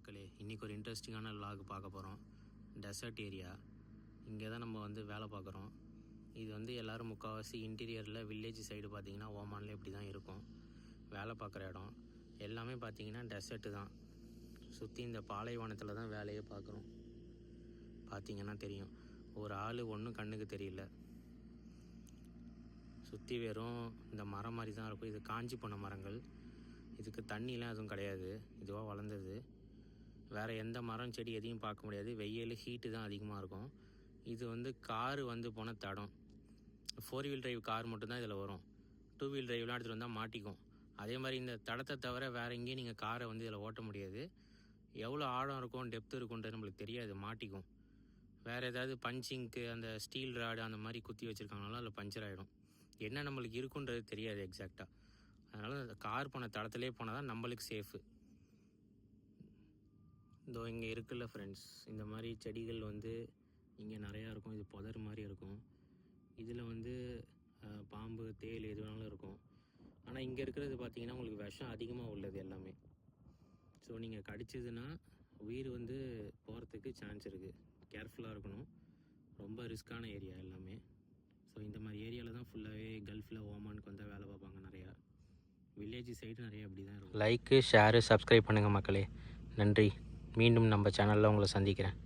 மக்களே இன்றைக்கி ஒரு இன்ட்ரெஸ்டிங்கான லாக் பார்க்க போகிறோம் டெசர்ட் ஏரியா இங்கே தான் நம்ம வந்து வேலை பார்க்குறோம். இது வந்து எல்லோரும் முக்கால்வாசி இன்டீரியரில் வில்லேஜ் சைடு பார்த்தீங்கன்னா ஓமானில் இப்படி தான் இருக்கும். வேலை பார்க்குற இடம். எல்லாமே பார்த்தீங்கன்னா டெசர்ட்டு தான். சுற்றி இந்த பாலைவனத்தில் தான் வேலையே பார்க்குறோம். பார்த்தீங்கன்னா தெரியும். ஒரு ஆள் ஒன்றும் கண்ணுக்கு தெரியல. சுற்றி வெறும் இந்த மரம் மாதிரி தான் இருக்கும். இது காஞ்சி போன மரங்கள். இதுக்கு தண்ணிலாம் எதுவும் கிடையாது. இதுவாக வளர்ந்தது. வேறு எந்த மரம் செடி எதையும் பார்க்க முடியாது. வெயில் ஹீட்டு தான் அதிகமாக இருக்கும். இது வந்து காரு வந்து போன தடம். ஃபோர் வீல் டிரைவ் கார் மட்டும்தான் இதில் வரும். டூ வீல் டிரைவ்லாம் எடுத்துகிட்டு வந்தால் மாட்டிக்கும். அதே மாதிரி இந்த தடத்தை தவிர வேறு எங்கேயும் நீங்கள் காரை வந்து இதில் ஓட்ட முடியாது. எவ்வளோ ஆழம் இருக்கும் டெப்த் இருக்குன்றது நம்மளுக்கு தெரியாது. மாட்டிக்கும். வேறு ஏதாவது பஞ்சிங்க்கு அந்த ஸ்டீல் ராடு அந்த மாதிரி குத்தி வச்சுருக்காங்கனாலும் அதில் பஞ்சர் ஆகிடும் என்ன நம்மளுக்கு இருக்குன்றது தெரியாது எக்ஸாக்டாக அதனால் அந்த கார் போன தடத்துலேயே போனால் தான் நம்மளுக்கு சேஃபு இதோ இங்கே இருக்குல்ல ஃப்ரெண்ட்ஸ் இந்த மாதிரி செடிகள் வந்து இங்கே நிறையா இருக்கும். இது புதர் மாதிரி இருக்கும். இதில் வந்து பாம்பு தேல் எது வேணாலும் இருக்கும். ஆனால் இங்கே இருக்கிறது பார்த்திங்கன்னா உங்களுக்கு விஷம் அதிகமாக உள்ளது எல்லாமே. ஸோ நீங்கள் கடிச்சதுன்னா உயிர் வந்து போகிறதுக்கு சான்ஸ் இருக்குது கேர்ஃபுல்லாக இருக்கணும். ரொம்ப ரிஸ்க்கான ஏரியா எல்லாமே. ஸோ இந்த மாதிரி ஏரியாவில் தான் ஃபுல்லாகவே கல்ஃபில் ஓமானுக்கு வந்தால் வேலை பார்ப்பாங்க நிறையா. வில்லேஜ் சைடு நிறைய அப்படி தான் இருக்கும். லைக்கு ஷேரு சப்ஸ்கிரைப் பண்ணுங்கள் மக்களே. நன்றி. மீண்டும் நம்ம சேனலில் உங்களை சந்திக்கிறேன்.